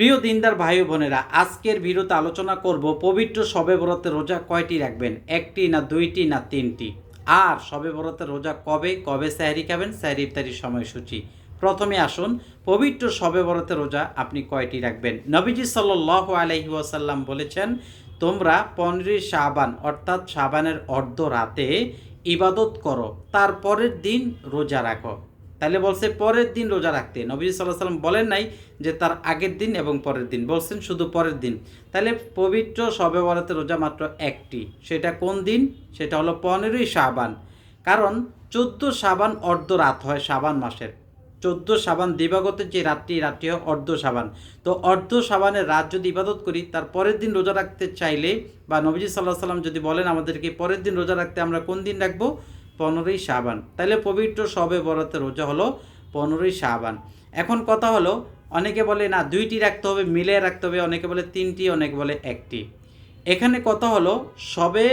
প্রিয় দিনদার ভাই বোনেরা, আজকের ভিডিওতে আলোচনা করব পবিত্র শবে বরতের রোজা কয়টি রাখবেন? একটি না দুইটি না তিনটি? আর শবে বরতের রোজা কবে কবে স্যাহরি খাবেন? স্যাহরি ইফতারির সময়সূচি। প্রথমে আসুন, পবিত্র শবে বরতের রোজা আপনি কয়টি রাখবেন? নবীজি সাল্লাহ আলহি ওয়াসাল্লাম বলেছেন, তোমরা পনেরোই শাবান, অর্থাৎ শাবানের অর্ধ রাতে ইবাদত করো, তারপরের দিন রোজা রাখো। তাহলে বলছে পরের দিন রোজা রাখতে। নবী সাল্লাহ সাল্লাম বলেন নাই যে তার আগের দিন এবং পরের দিন। বলছেন শুধু পরের দিন। তাহলে পবিত্র শবে বরাতে রোজা মাত্র একটি। সেটা কোন দিন? সেটা হলো পনেরোই শাবান। কারণ চোদ্দ সাবান অর্ধ রাত হয় সাবান মাসের। চোদ্দ সাবান দিবাগতের যে রাতটি রাত্রি হয় অর্ধ সাবান তো অর্ধ সাবানের রাত যদি ইবাদত করি, তার পরের দিন রোজা রাখতে চাইলে, বা নবীজি সাল্লাহ সাল্লাম যদি বলেন আমাদেরকে পরের দিন রোজা রাখতে আমরা কোন দিন রাখব? পনেরোই সাবান তাহলে পবিত্র সবে বরাতে রোজা হলো পনেরোই সাবান এখন কথা হলো, অনেকে বলে, না, দুইটি রাখতে হবে, মিলে রাখতে হবে। অনেকে বলে, তিনটি। অনেকে বলে, একটি। এখানে কথা হলো, সবে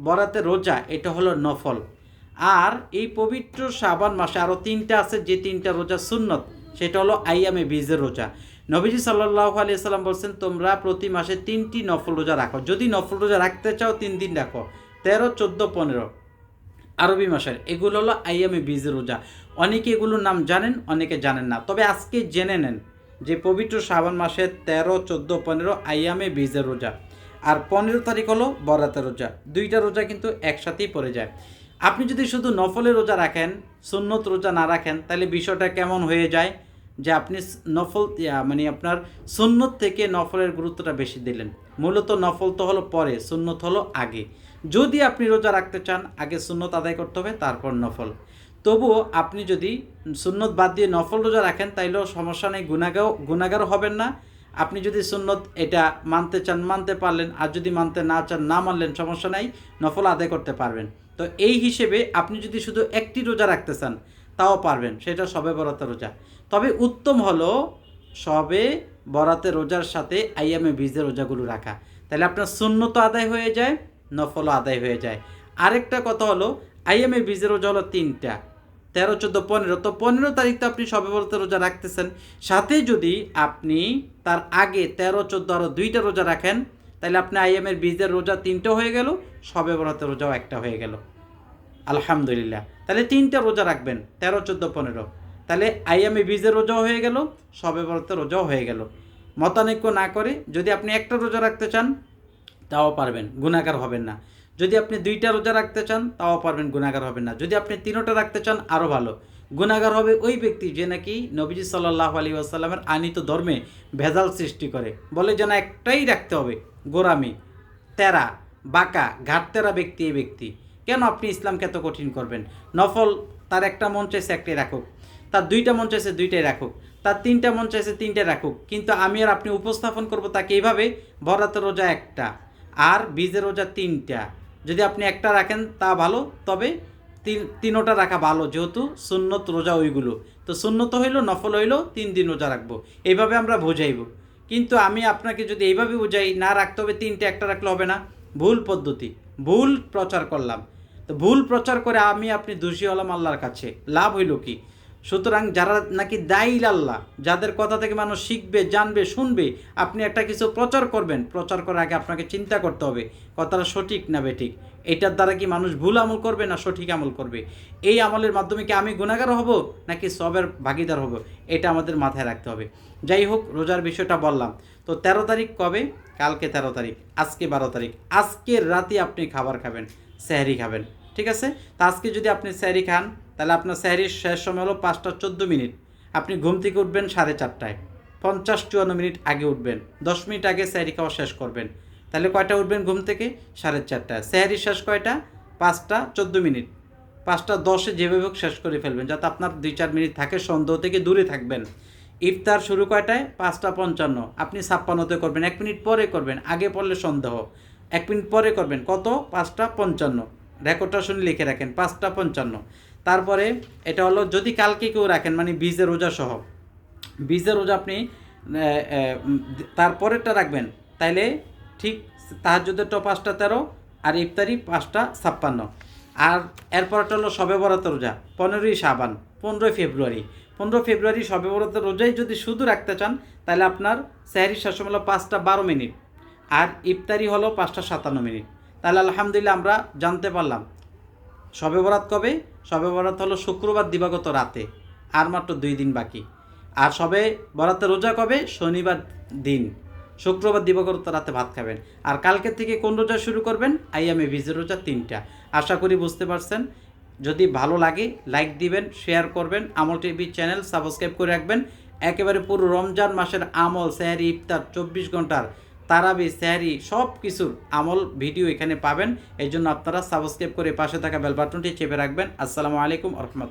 বরাতে রোজা, এটা হলো নফল। আর এই পবিত্র শ্রাবণ মাসে আরও তিনটা আছে, যে তিনটা রোজা সুন্নত, সেটা হলো আইয়ামে বীজের রোজা। নবীজি সাল্লাহ আলি সাল্লাম বলছেন, তোমরা প্রতি মাসে তিনটি নফল রোজা রাখো। যদি নফল রোজা রাখতে চাও, তিন দিন রাখো। তেরো, চোদ্দ, পনেরো। আরবি মাসের এগুলো হলো আইয়ামে বীজের রোজা। অনেকে এগুলোর নাম জানেন, অনেকে জানেন না। তবে আজকে জেনে নেন যে পবিত্র শ্রাবণ মাসের তেরো, চোদ্দ, পনেরো আইয়ামে বীজের রোজা। আর পনেরো তারিখ হলো বরাতের রোজা। দুইটা রোজা কিন্তু একসাথেই পড়ে যায়। আপনি যদি শুধু নফলের রোজা রাখেন, সুন্নত রোজা না রাখেন, তাহলে বিষয়টা কেমন হয়ে যায়? যে আপনি নফল মানে আপনার সুন্নত থেকে নফলের গুরুত্বটা বেশি দিলেন। মূলত নফল তো হলো পরে, সুন্নত হলো আগে। যদি আপনি রোজা রাখতে চান, আগে সুন্নত আদায় করতে হবে, তারপর নফল। তবুও আপনি যদি সুন্নত বাদ দিয়ে নফল রোজা রাখেন, তাইলেও সমস্যা নেই গুণাগাও গুণাগারও হবেন না। আপনি যদি সুন্নত এটা মানতে চান, মানতে পারলেন, আর যদি মানতে না চান, না মানলেন, সমস্যা নাই, নফল আদায় করতে পারবেন। তো এই হিসেবে আপনি যদি শুধু একটি রোজা রাখতে চান, তাও পারবেন, সেটা সবে বরাতে রোজা। তবে উত্তম হলো সবে বরাতে রোজার সাথে আইয়ামে বীজের রোজাগুলো রাখা। তাহলে আপনার শূন্য তো আদায় হয়ে যায় নফলও আদায় হয়ে যায়। আরেকটা কথা হলো, আইএমএ বীজের রোজা হলো তিনটা। তেরো, চোদ্দ, পনেরো। তো পনেরো তারিখ তো আপনি সবে বলতে রোজা রাখতেছেন। সাথে যদি আপনি তার আগে তেরো, চোদ্দ আরও দুইটা রোজা রাখেন, তাহলে আপনি আইএমের বীজের রোজা তিনটা হয়ে গেল সবে বরাতে রোজাও একটা হয়ে গেল। আলহামদুলিল্লাহ। তাহলে তিনটা রোজা রাখবেন, তেরো, চোদ্দ, পনেরো। তাহলে আইএমএ বীজের রোজাও হয়ে গেল সবে বরাতে রোজাও হয়ে গেল। মতানৈক্য না করে যদি আপনি একটা রোজা রাখতে চান তাও পারবেন, গুণাগার হবেন না। যদি আপনি দুইটা রোজা রাখতে চান, তাও পারবেন, গুণাগার হবেন না। যদি আপনি তিনোটা রাখতে চান আরও ভালো। গুণাগার হবে ওই ব্যক্তি যে নাকি নবীজি সাল্লাহ আলী আসাল্লামের আনিত ধর্মে ভেজাল সৃষ্টি করে। বলে যেন একটাই রাখতে হবে গোরামি তেরা, বাঁকা, ঘাটতেরা ব্যক্তি এই ব্যক্তি। কেন আপনি ইসলামকে এত কঠিন করবেন? নফল তার একটা মন চাইছে একটাই রাখুক। তার দুইটা মন চাইছে দুইটাই রাখুক। তার তিনটা মন চাইছে তিনটে রাখুক। কিন্তু আমি আর আপনি উপস্থাপন করব তাকে এইভাবে, বরাতের রোজা একটা। আর বীজের রোজা তিনটা। যদি আপনি একটা রাখেন, তা ভালো, তবে তিন, তিনোটা রাখা ভালো, যেহেতু সুন্নত রোজা ওইগুলো। তো সুন্নত হইল, নফল হইল, তিন দিন রোজা রাখব। এইভাবে আমরা বোঝাইব। কিন্তু আমি আপনাকে যদি এইভাবে বোঝাই, না রাখতে হবে, তিনটে একটা রাখলে হবে না। ভুল পদ্ধতি, ভুল প্রচার করলাম। তো ভুল প্রচার করে আমি আপনি দোষী হলাম আল্লাহর কাছে। লাভ হইল কি? সুতরাং যারা নাকি দায়ীল আল্লাহ, যাদের কথা থেকে মানুষ শিখবে, জানবে, শুনবে, আপনি একটা কিছু প্রচার করবেন। প্রচার করার আগে আপনাকে চিন্তা করতে হবে, কথাটা সঠিক না বেঠিক? এটার দ্বারা কি মানুষ ভুল আমল করবে না সঠিক আমল করবে? এই আমলের মাধ্যমে কি আমি গুণাগার হব, নাকি সবের ভাগিদার হব? এটা আমাদের মাথায় রাখতে হবে। যাই হোক, রোজার বিষয়টা বললাম। তো তেরো তারিখ কবে? কালকে তেরো তারিখ, আজকে বারো তারিখ। আজকের রাতে আপনি খাবার খাবেন স্যারি খাবেন, ঠিক আছে? তা আজকে যদি আপনি স্যারি খান তাহলে আপনার স্যাহরির শেষ সময় হলো পাঁচটা চোদ্দ মিনিট। আপনি ঘুম থেকে উঠবেন সাড়ে চারটায়। পঞ্চাশ চুয়ান্ন মিনিট আগে উঠবেন। দশ মিনিট আগে স্যাহরি খাওয়া শেষ করবেন। তাহলে কয়টা উঠবেন ঘুম থেকে? সাড়ে চারটায়। স্যাহরি শেষ কয়টা? পাঁচটা চোদ্দ মিনিট। পাঁচটা দশে যেভাবে হোক শেষ করে ফেলবেন, যাতে আপনার দুই চার মিনিট থাকে সন্দেহ থেকে দূরে থাকবেন। ইফতার শুরু কয়টায়? পাঁচটা পঞ্চান্ন। আপনি ছাপ্পান্নতে করবেন। এক মিনিট পরে করবেন। আগে পড়লে সন্দেহ এক মিনিট পরে করবেন। কত? পাঁচটা পঞ্চান্ন। রেকর্ডটা শুনে লিখে রাখেন, পাঁচটা পঞ্চান্ন। তারপরে এটা হলো যদি কালকে কেউ রাখেন মানে বীজের রোজা সহ। বীজের রোজা আপনি তারপরেরটা রাখবেন। তাইলে ঠিক তাহাজুদের তো পাঁচটা তেরো, আর ইফতারি পাঁচটা ছাপ্পান্ন। আর এরপরটা হলো সবে বরাত রোজা, পনেরোই সাবান পনেরোই ফেব্রুয়ারি। পনেরো ফেব্রুয়ারি সবে বরাত রোজাই যদি শুধু রাখতে চান তাহলে আপনার স্যারি শাসম হলো পাঁচটা বারো মিনিট, আর ইফতারি হলো পাঁচটা সাতান্ন মিনিট। তাহলে আলহামদুলিল্লাহ আমরা জানতে পারলাম সবে বরাত কবে? সবে বরাত হলো শুক্রবার দিবাগত রাতে, আর মাত্র দুই দিন বাকি। আর সবে বরাতে রোজা কবে? শনিবার দিন। শুক্রবার দিবাগত রাতে ভাত খাবেন। আর কালকে থেকে কোন রোজা শুরু করবেন? আইয়ামে ভিজের রোজা তিনটা। আশা করি বুঝতে পারছেন। যদি ভালো লাগে, লাইক দিবেন, শেয়ার করবেন। আমল টিভি চ্যানেল সাবস্ক্রাইব করে রাখবেন। একেবারে পুরো রমজান মাসের আমল, স্যারি, ইফতার, চব্বিশ ঘণ্টার তারাবি, স্যারি সব কিছুর আমল ভিডিও এখানে পাবেন। এই জন্য আপনারা সাবস্ক্রাইব করে পাশে থাকা বেল বাটনটি চেপে রাখবেন। আসসালামু আলাইকুম রহমতুল্লাহ।